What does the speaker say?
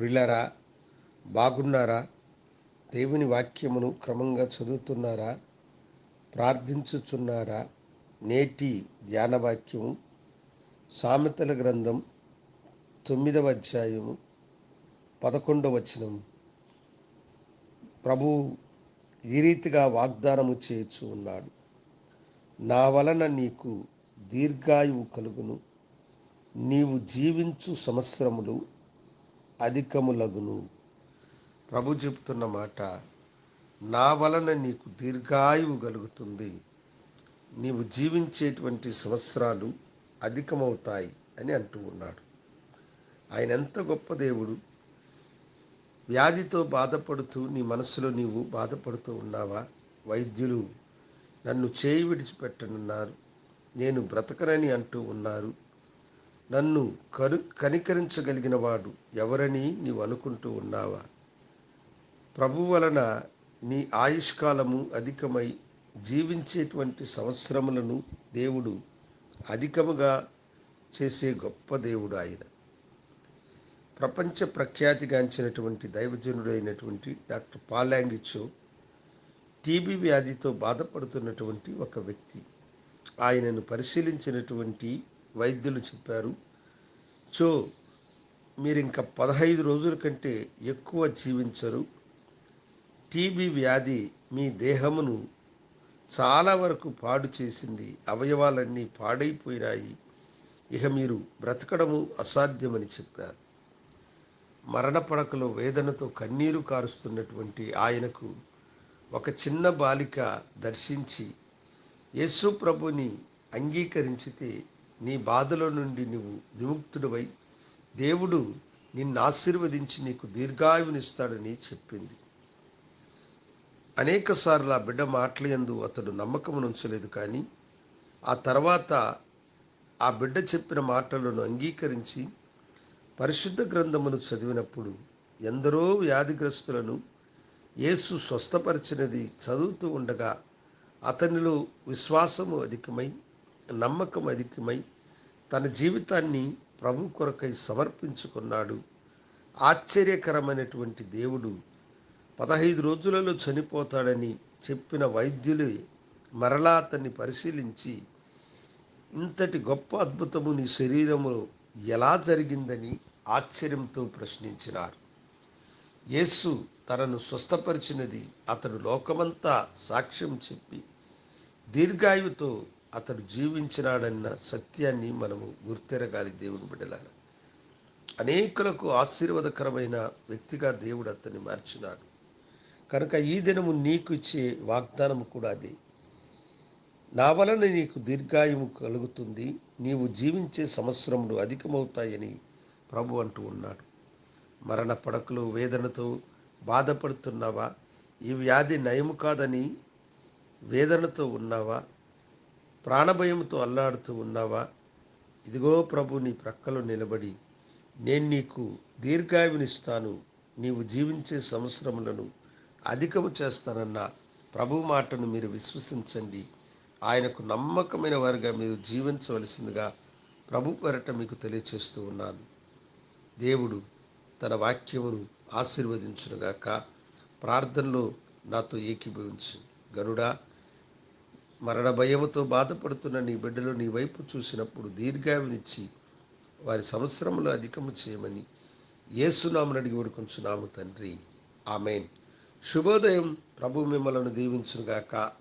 ప్రిలరా బాగున్నారా? దేవుని వాక్యమును క్రమంగా చదువుతున్నారా? ప్రార్థించుచున్నారా? నేటి ధ్యానవాక్యము సామెతల గ్రంథం తొమ్మిదవ అధ్యాయము పదకొండవ వచనం ప్రభు ఈ రీతిగా వాగ్దానము చేయొచ్చు ఉన్నాడు. నా వలన నీకు దీర్ఘాయువు కలుగును. నీవు జీవించు సంవత్సరములు అధికములగును. ప్రభు చెప్తున్న మాట నా వలన నీకు దీర్ఘాయువు కలుగుతుంది. నీవు జీవించేటువంటి సంవత్సరాలు అధికమవుతాయి అని అంటూ ఉన్నాడు. ఆయన ఎంత గొప్ప దేవుడు. వ్యాధితో బాధపడుతూ నీ మనసులో నీవు బాధపడుతూ ఉన్నావా? వైద్యులు నన్ను చేయి విడిచిపెట్టనున్నారు. నేను బ్రతకనని అంటూ ఉన్నారు. నన్ను కను కనికరించగలిగిన వాడు ఎవరని నీవు అనుకుంటూ ఉన్నావా? ప్రభు వలన నీ ఆయుష్కాలము అధికమై జీవించేటువంటి సంవత్సరములను దేవుడు అధికముగా చేసే గొప్ప దేవుడు ఆయన. ప్రపంచ ప్రఖ్యాతిగాంచినటువంటి దైవజనుడైనటువంటి డాక్టర్ పాలాంగిచో టీబీ వ్యాధితో బాధపడుతున్నటువంటి ఒక వ్యక్తి. ఆయనను పరిశీలించినటువంటి వైద్యులు చెప్పారు సో మీరు ఇంకా పదహైదు రోజుల కంటే ఎక్కువ జీవించరు. టీబీ వ్యాధి మీ దేహమును చాలా వరకు పాడు చేసింది. అవయవాలన్నీ పాడైపోయినాయి. ఇక మీరు బ్రతకడము అసాధ్యమని చెప్పారు. మరణ పడకలో వేదనతో కన్నీరు కారుస్తున్నటువంటి ఆయనకు ఒక చిన్న బాలిక దర్శించి యేసు ప్రభుని అంగీకరించితే నీ బాధలో నుండి నువ్వు విముక్తుడివై దేవుడు నిన్ను ఆశీర్వదించి నీకు దీర్ఘాయువునిస్తాడని చెప్పింది. అనేకసార్లు ఆ బిడ్డ మాటలందు అతడు నమ్మకం ఉంచలేదు కానీ ఆ తర్వాత ఆ బిడ్డ చెప్పిన మాటలను అంగీకరించి పరిశుద్ధ గ్రంథమును చదివినప్పుడు ఎందరో వ్యాధిగ్రస్తులను యేసు స్వస్థపరిచినది చదువుతూ ఉండగా అతనిలో విశ్వాసము అధికమై నమ్మకం అధికమై తన జీవితాన్ని ప్రభు కొరకై సమర్పించుకున్నాడు. ఆశ్చర్యకరమైనటువంటి దేవుడు పదహైదు రోజులలో చనిపోతాడని చెప్పిన వైద్యులే మరలా అతన్ని పరిశీలించి ఇంతటి గొప్ప అద్భుతము నీ శరీరములో ఎలా జరిగిందని ఆశ్చర్యంతో ప్రశ్నించినారు. యేసు తనను స్వస్థపరిచినది అతడు లోకమంతా సాక్ష్యం చెప్పి దీర్ఘాయువుతో అతడు జీవించినాడన్న సత్యాన్ని మనము గుర్తెరగాలి దేవుని బిడ్డలారా. అనేకులకు ఆశీర్వాదకరమైన వ్యక్తిగా దేవుడు అతన్ని మార్చినాడు. కనుక ఈ దినము నీకు ఇచ్చే వాగ్దానము కూడా అదే. నా వలన నీకు దీర్ఘాయువు కలుగుతుంది. నీవు జీవించే సంవత్సరములు అధికమవుతాయని ప్రభు అంటూ ఉన్నాడు. మరణ పడకలు వేదనతో బాధపడుతున్నావా? ఈ వ్యాధి నయము కాదని వేదనతో ఉన్నావా? ప్రాణభయంతో అల్లాడుతూ ఉన్నావా? ఇదిగో ప్రభు నీ ప్రక్కలో నిలబడి నేను నీకు దీర్ఘాయువునిస్తాను. నీవు జీవించే సంవత్సరములను అధికము చేస్తానన్న ప్రభు మాటను మీరు విశ్వసించండి. ఆయనకు నమ్మకమైన వారిగా మీరు జీవించవలసిందిగా ప్రభు పెరట మీకు తెలియచేస్తూ ఉన్నాను. దేవుడు తన వాక్యమును ఆశీర్వదించునుగాక. ప్రార్థనలో నాతో ఏకీభవించు. గరుడా మరణ భయముతో బాధపడుతున్న నీ బిడ్డలు నీ వైపు చూసినప్పుడు దీర్ఘావినిచ్చి వారి సంవత్సరములు అధికము చేయమని ఏసునామని అడిగి వేడుకొంచున్నాము తండ్రి. ఆమెన్. శుభోదయం. ప్రభు మిమ్మలను దీవించునుగాక.